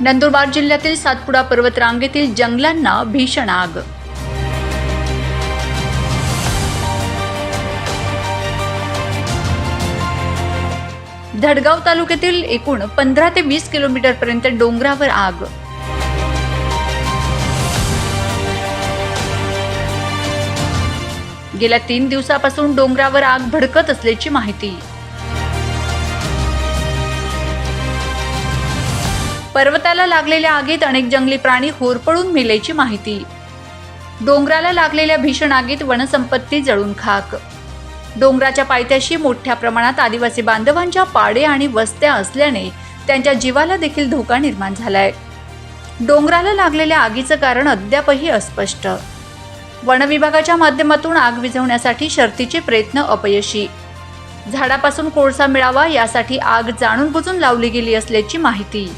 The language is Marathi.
नंदुरबार जिल्ह्यातील सातपुडा पर्वतरांगेतील जंगलांना भीषण आग. धडगाव तालुक्यातील एकूण पंधरा ते वीस किलोमीटरपर्यंत डोंगरावर आग. गेल्या तीन दिवसापासून डोंगरावर आग भडकत असल्याची माहिती. पर्वताला लागलेल्या आगीत अनेक जंगली प्राणी होरपळून मेल्याची माहिती. डोंगराला लागलेल्या भीषण आगीत वनसंपत्ती जळून खाक. डोंगराच्या पायथ्याशी मोठ्या प्रमाणात आदिवासी बांधवांच्या पाडे आणि वस्त्या असल्याने त्यांच्या जीवाला देखील धोका निर्माण झालाय. डोंगराला लागलेल्या आगीचं कारण अद्यापही अस्पष्ट. वनविभागाच्या माध्यमातून आग विझवण्यासाठी शर्तीचे प्रयत्न अपयशी. झाडापासून कोळसा मिळावा यासाठी आग जाणून बुजून लावली गेली असल्याची माहिती.